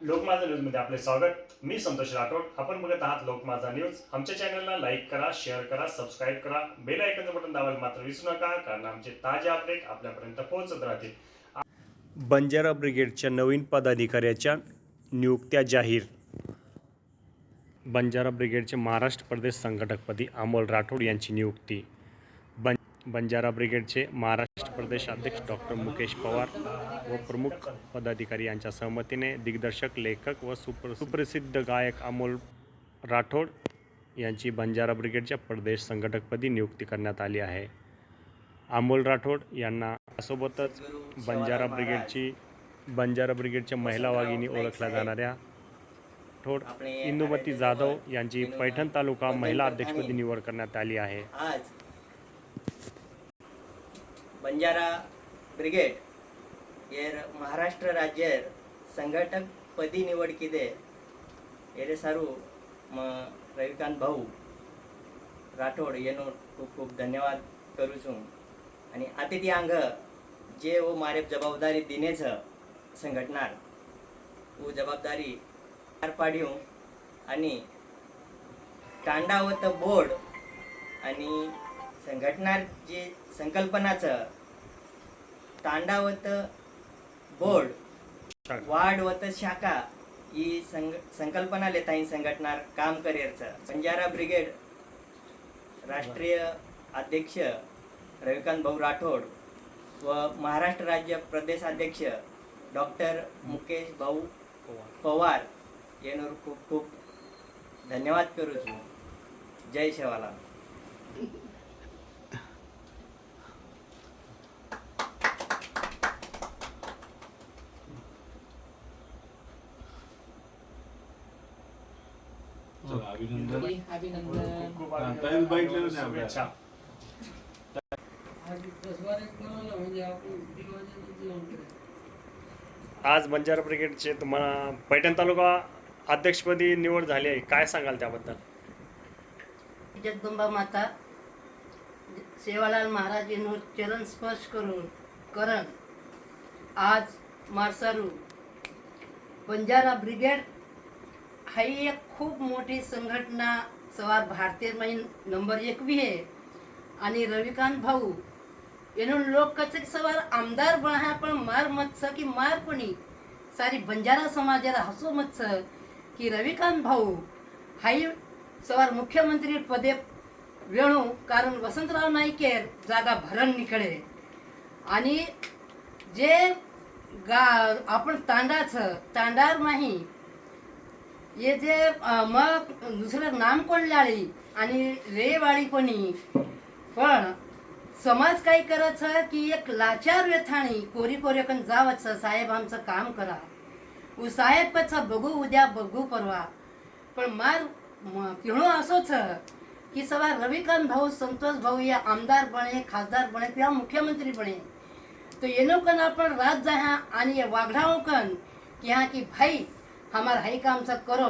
लोकमाझा न्यूजमध्ये आपले स्वागत. मी संतोष राठोड. आपण बघत आहात लोकमाझा न्यूज. आमच्या चॅनलला लाईक करा शेअर करा सबस्क्राईब करा. बेल आयकनचं बटन दाबायला मात्र विसरू नका कारण आमचे ताजे अपडेट आपल्यापर्यंत पोहोचत राहतील. बंजारा ब्रिगेडच्या नवीन पदाधिकाऱ्याच्या नियुक्त्या जाहीर. बंजारा ब्रिगेडचे महाराष्ट्र प्रदेश संघटकपदी अमोल राठोड यांची नियुक्ती. बंजारा ब्रिगेडचे महाराष्ट्र प्रदेश अध्यक्ष डॉक्टर मुकेश पवार व प्रमुख पदाधिकारी यांच्या सहमतीने दिग्दर्शक लेखक व सुप्र सुप्रसिद्ध गायक अमोल राठोड यांची बंजारा ब्रिगेडच्या प्रदेश संघटकपदी नियुक्ती करण्यात आली आहे. अमोल राठोड यांना सोबतच बंजारा ब्रिगेडची बंजारा ब्रिगेडच्या महिला वाघिणी ओळखल्या जाणाऱ्या राठोड इंदुमती जाधव यांची पैठण तालुका महिला अध्यक्षपदी निवड करण्यात आली आहे. बंजारा ब्रिगेड येर महाराष्ट्र राज्येर संघटक पदी निवड किदे? येरे सारू म रविकांत भाऊ राठोड येनो खूप खूप धन्यवाद करू छू. आणि अतिथी अंग जे वो मारे जबाबदारी दिने छ संघटनार वो जबाबदारी पार पाडियो. आणि टांडा बोर्ड आणि संघटनार जी संकल्पनाचं तांडावत बोर्ड वाढवत शाखा ही संग संकल्पना लेता ही संघटनार काम करेरचं. बंजारा ब्रिगेड राष्ट्रीय अध्यक्ष रविकांत भाऊ राठोड व महाराष्ट्र राज्य प्रदेशाध्यक्ष डॉक्टर मुकेश भाऊ पवार येणूर खूप खूप धन्यवाद करू जय शेवाला चला, अभिनंदन. अभिनंदन. खूप हा, नाही शुभेच्छा. म्हणजे. आज बंजारा ब्रिगेडचे तुम्हाला पैठण तालुका अध्यक्षपदी निवड झाली आहे. काय सांगाल त्याबद्दल? जगदंबा माता सेवालाल महाराज यांवर चरण स्पर्श करून करण आज मारसारू बंजारा ब्रिगेड ही एक खूप मोठी संघटना सवार भारतीय महिन नंबर एकवी आहे आणि रविकांत भाऊ એનું લોક કચે કે સવાર આમદાર બના પણ માર મત છે કે માર કોની સારી બંજારા સમાજ હસો મત છે की रविकांत भाऊ हाई सवार मुख्यमंत्री पदे वेणू कारण वसंतराव नाईकेर जागा भरण निकडे आणि जे गा आपण तांडाचं तांडार माही येथे मग दुसरं नाम कोणलाळी आणि रेवाळी कोणी. पण समाज काय करत की एक लाचार व्यथाणी कोरी कोरेकन जावत साहेब आमचं काम करा. उ साहेब पछा बघू उद्या बघू परवा. पण मार म- किणो असोच की सवा रविकांत भाऊ संतोष भाऊ या आमदार बने खासदार बने किंवा मुख्यमंत्री बने. तो येणोकन आपण रात जाहा आणि ये की कन की भाई हमार हाई काम सब करो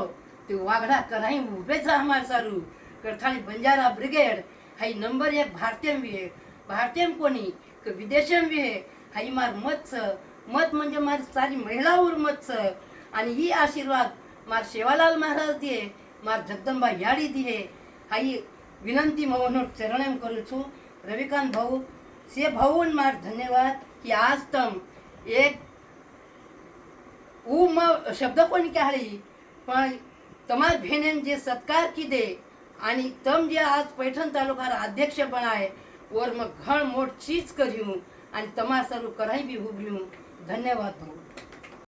तो वाघडा कराही उभेच हमार सारू करथाणी बंजारा ब्रिगेड हाई नंबर एक भारतीय भी है भारतीय कोणी क विदेशम भी है हाई मार मत छ मत म्हणजे मार सारी महिलावर मत छ आणि ही आशीर्वाद मार शेवालाल महाराज दिए मार जगदंबा याडी दिए हाई विनंती म्हणून चरणम करू છું रविकांत भाऊ से भाऊन मार धन्यवाद की आज तम एक હું મ- શબ્દ પણ નીકળી પણ તમારી બહેને જે સત્કાર કીધે અને તમ જે આજ પૈઠણ તાલુકાના અધ્યક્ષ બનાય ઓરમાં ઘણ મોટ ચીજ કર્યું અને તમારા સારું કરાવી બી ઉભ્યું ધન્યવાદ ભાઈ